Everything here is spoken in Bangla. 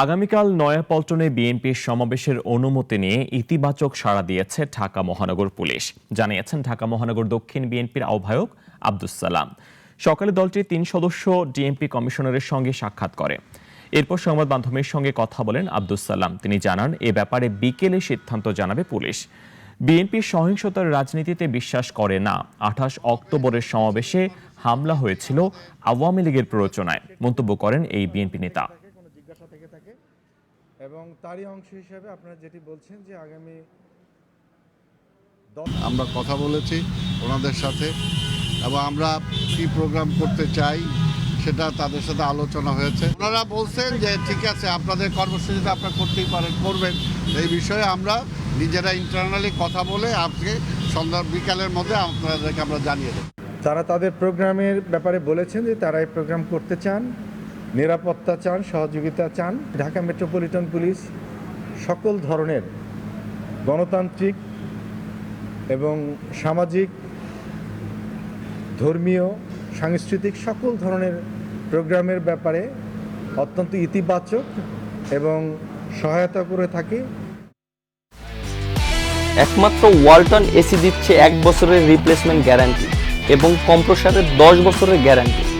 আগামীকাল নয়াপল্টনে বিএনপির সমাবেশের অনুমতি নিয়ে ইতিবাচক সাড়া দিয়েছে ঢাকা মহানগর পুলিশ। জানিয়েছেন ঢাকা মহানগর দক্ষিণ বিএনপির আহ্বায়ক আব্দুস সালাম। সকালে দলটির তিন সদস্য ডিএমপি কমিশনারের সঙ্গে সাক্ষাৎ করে। এরপর সংবাদ মাধ্যমের সঙ্গে কথা বলেন আব্দুস সালাম। তিনি জানান, এ ব্যাপারে বিকেলে সিদ্ধান্ত জানাবে পুলিশ। বিএনপি সহিংসতার রাজনীতিতে বিশ্বাস করে না। আঠাশ অক্টোবরের সমাবেশে হামলা হয়েছিল আওয়ামী লীগের প্ররোচনায়। মন্তব্য করেন এই বিএনপি নেতা থাকে কোনো জিজ্ঞাসা থেকে থাকে এবং তারই অংশ হিসেবে আপনারা যেটি বলছেন যে আগামী আমরা কথা বলেছি ওনাদের সাথে এবং আমরা কি প্রোগ্রাম করতে চাই সেটা তাদের সাথে আলোচনা হয়েছে। ওনারা বলছেন যে ঠিক আছে আপনাদের কর্মসূচিতে আপনারা করতেই পারেন করবেন। এই বিষয়ে আমরা নিজেরা ইন্টারনালি কথা বলে আজকে সন্ধ্যা বিকালের মধ্যে আপনাদেরকে আমরা জানিয়ে দেবো। তারা তাদের প্রোগ্রামের ব্যাপারে বলেছেন যে তারা এই প্রোগ্রাম করতে চান নিরাপত্তা চান, সহযোগিতা চান, ঢাকা মেট্রোপলিটন পুলিশ সকল ধরনের গণতান্ত্রিক এবং সামাজিক, ধর্মীয়, সাংস্কৃতিক সকল ধরনের প্রোগ্রামের ব্যাপারে অত্যন্ত ইতিবাচক এবং সহায়তা করে থাকে। একমাত্র ওয়ালটন এসি দিচ্ছে এক বছরের রিপ্লেসমেন্ট গ্যারান্টি এবং কম্প্রসারের দশ বছরের গ্যারান্টি